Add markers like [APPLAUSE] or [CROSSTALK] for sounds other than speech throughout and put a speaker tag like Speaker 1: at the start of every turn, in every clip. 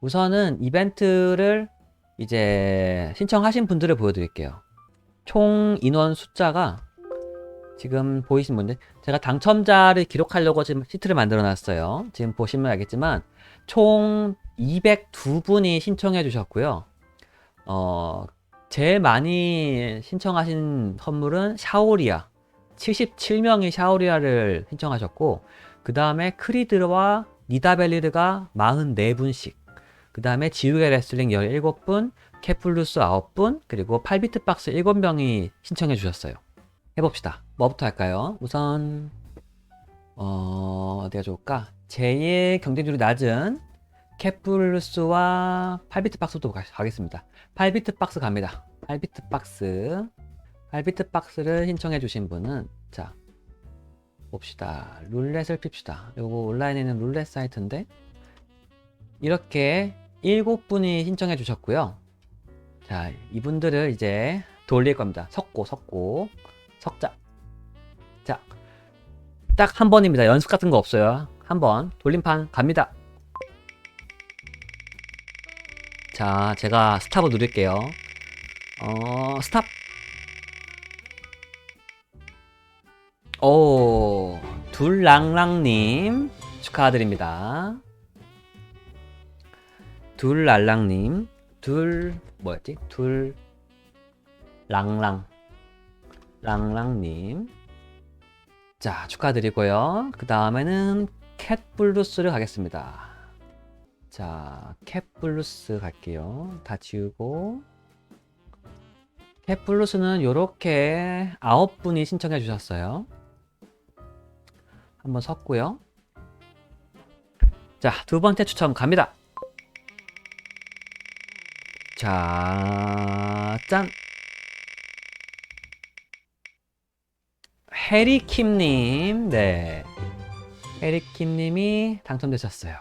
Speaker 1: 우선은 이벤트를 이제 신청하신 분들을 보여드릴게요. 총 인원 숫자가 지금 보이시는 분들 제가 당첨자를 기록하려고 지금 시트를 만들어 놨어요. 지금 보시면 알겠지만 총 202분이 신청해 주셨고요. 어, 제일 많이 신청하신 선물은 샤오리아. 77명이 샤오리아를 신청하셨고, 그 다음에 크리드와 니다벨리르가 44분씩, 그 다음에 지우개 레슬링 17분, 케플루스 9분, 그리고 8비트 박스 7명이 신청해 주셨어요. 해봅시다. 뭐부터 할까요? 우선, 어, 어디가 좋을까? 제일 경쟁률이 낮은 케플루스와 8비트 박스부터 가- 가겠습니다. 8비트 박스 갑니다. 8비트 박스. 8비트 박스를 신청해 주신 분은 자 봅시다. 룰렛을 핍시다. 요거 온라인에 있는 룰렛 사이트인데 이렇게 7분이 신청해 주셨고요. 자, 이분들을 이제 돌릴 겁니다. 섞고 섞고 석자. 자. 딱 한 번입니다. 연습 같은 거 없어요. 한 번 돌림판 갑니다. 자, 제가 스탑을 누릴게요. 어, 스탑. 오, 둘랑랑님 축하드립니다. 둘랄랑님, 둘 뭐였지? 둘 랑랑 랑랑님. 자, 축하드리고요. 그 다음에는 캣블루스를 가겠습니다. 자, 캣블루스 갈게요. 다 지우고. 캣블루스는 요렇게 아홉 분이 신청해 주셨어요. 한번 섰고요. 자, 두 번째 추첨 갑니다. 자, 짠! 해리킴님, 네. 해리킴님이 당첨되셨어요.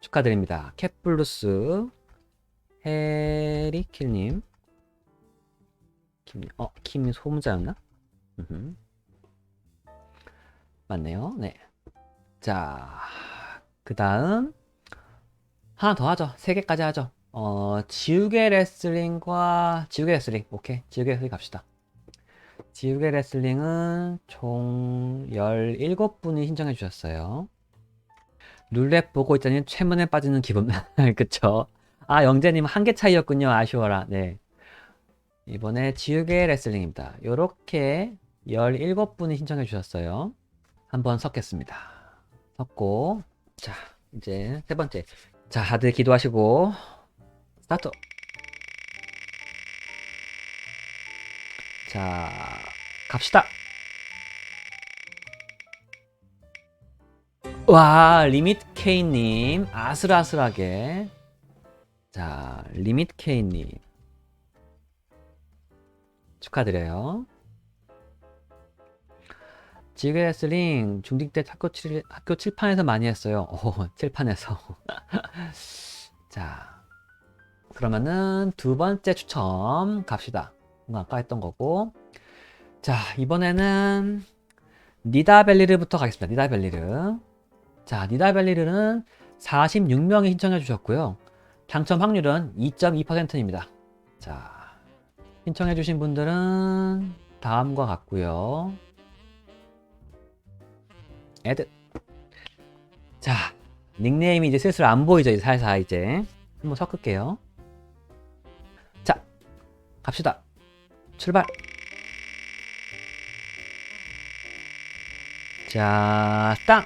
Speaker 1: 축하드립니다. 캣블루스, 해리킴님. 김, 어, 김이 소문자였나? 맞네요. 네. 자, 그 다음, 하나 더 하죠. 세 개까지 하죠. 어, 지우개 레슬링과, 지우개 레슬링. 오케이. 지우개 레슬링 갑시다. 지우개 레슬링은 총 17분이 신청해 주셨어요. 룰렛 보고 있자니 최면에 빠지는 기분. [LAUGHS] 그쵸. 아, 영재님 한 개 차이였군요. 아쉬워라. 네. 이번에 지우개 레슬링입니다. 요렇게 17분이 신청해 주셨어요. 한번 섞겠습니다. 섞고, 자, 이제 세 번째. 자, 다들 기도하시고, 스타트! 자, 갑시다! 와, 리밋 K님, 아슬아슬하게. 자, 리밋 K님. 축하드려요. 지우개 레슬링 중딩 때 학교 칠 학교 칠판에서 많이 했어요. 오, [LAUGHS] 칠판에서. [LAUGHS] 자, 그러면은 두 번째 추첨 갑시다. 아까 했던 거고. 자, 이번에는 니다벨리르부터 가겠습니다. 니다벨리르. 자, 니다벨리르는 46명이 신청해 주셨고요. 당첨 확률은 2.2%입니다. 자, 신청해 주신 분들은 다음과 같고요. 애드. 자, 닉네임이 이제 슬슬 안 보이죠, 이제 살살 이제. 한번 섞을게요. 자, 갑시다. 출발. 자, 땅.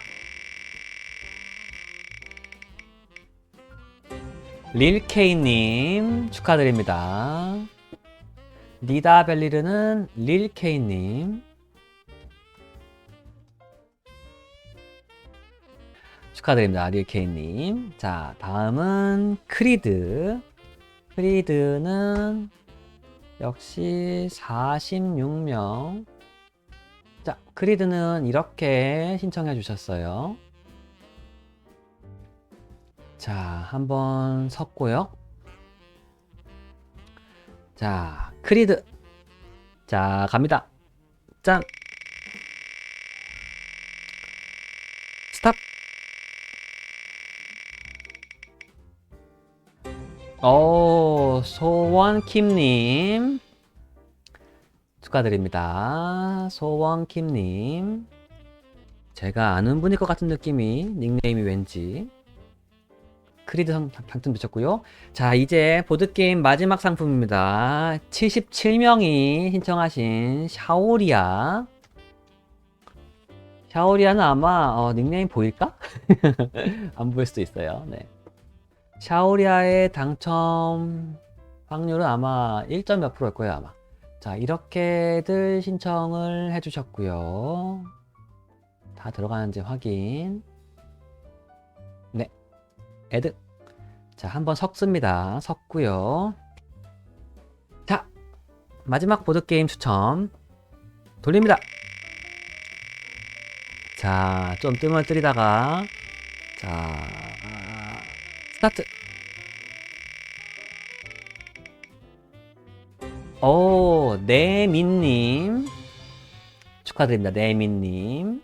Speaker 1: 릴케이님 축하드립니다. 니다 벨리르는 릴케이님 축하드립니다. 릴케이님. 자, 다음은 크리드. 크리드는 역시 46명. 자, 크리드는 이렇게 신청해 주셨어요. 자, 한번 섰고요. 자, 크리드. 자, 갑니다. 짠. 오, 소원킴님. 축하드립니다. 소원킴님. 제가 아는 분일 것 같은 느낌이, 닉네임이 왠지. 크리드 상- 당첨 되셨고요. 자, 이제 보드게임 마지막 상품입니다. 77명이 신청하신 샤오리아. 샤오리아는 아마 어, 닉네임 보일까? [LAUGHS] 안 보일 수도 있어요. 네. 샤오리아의 당첨 확률은 아마 1점 몇 프로일 거예요, 아마. 자, 이렇게들 신청을 해주셨고요. 다 들어가는지 확인. 네. 애드. 자, 한번 섞습니다. 섞고요. 자, 마지막 보드게임 추첨 돌립니다. 자, 좀 뜸을 들이다가 자, 스타트. 오, 네민님. 축하드립니다. 네민님.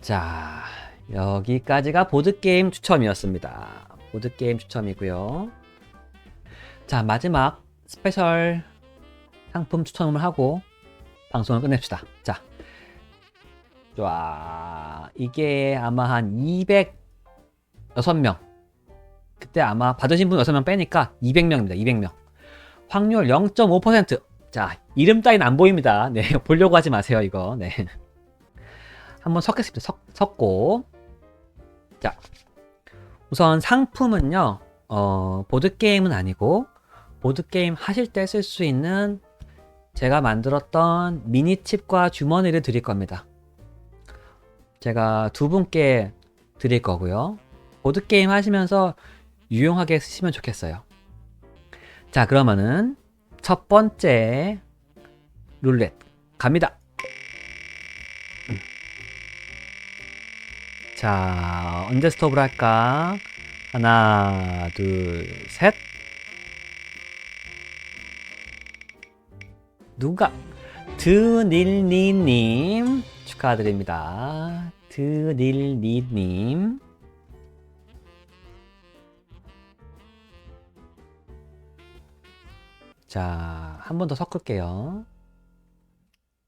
Speaker 1: 자, 여기까지가 보드게임 추첨이었습니다. 보드게임 추첨이고요. 자, 마지막 스페셜 상품 추첨을 하고 방송을 끝냅시다. 자, 좋아. 이게 아마 한 206명. 그때 아마 받으신 분 6명 빼니까 200명입니다. 200명. 확률 0.5%. 자, 이름 따윈 안 보입니다. 네, [LAUGHS] 보려고 하지 마세요, 이거. 네. [LAUGHS] 한번 섞겠습니다. 섞, 섞고. 자, 우선 상품은요, 어, 보드게임은 아니고, 보드게임 하실 때 쓸 수 있는 제가 만들었던 미니칩과 주머니를 드릴 겁니다. 제가 두 분께 드릴 거고요. 보드게임 하시면서 유용하게 쓰시면 좋겠어요. 자, 그러면은 첫 번째 룰렛 갑니다. 음. 자, 언제 스톱을 할까? 하나, 둘, 셋. 누가? 드닐니님 축하드립니다. 드닐니님. 자, 한 번 더 섞을게요.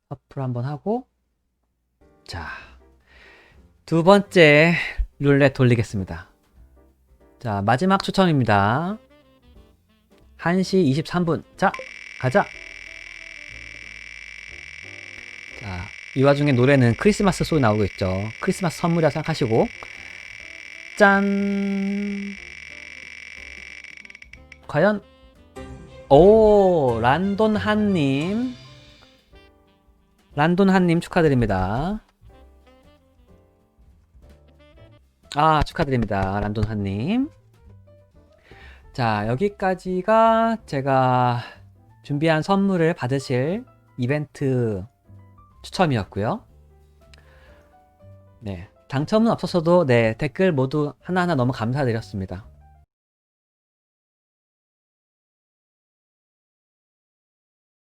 Speaker 1: 커플 한번 하고, 자, 두 번째 룰렛 돌리겠습니다. 자, 마지막 추첨입니다. 1시 23분. 자, 가자. 자, 이 와중에 노래는 크리스마스 소리 나오고 있죠. 크리스마스 선물이라 생각하시고. 짠! 과연, 오, 란돈 한님. 란돈 한님 축하드립니다. 아, 축하드립니다. 란돈 한님. 자, 여기까지가 제가 준비한 선물을 받으실 이벤트 추첨이었고요. 네. 당첨은 없었어도 네, 댓글 모두 하나하나 너무 감사드렸습니다.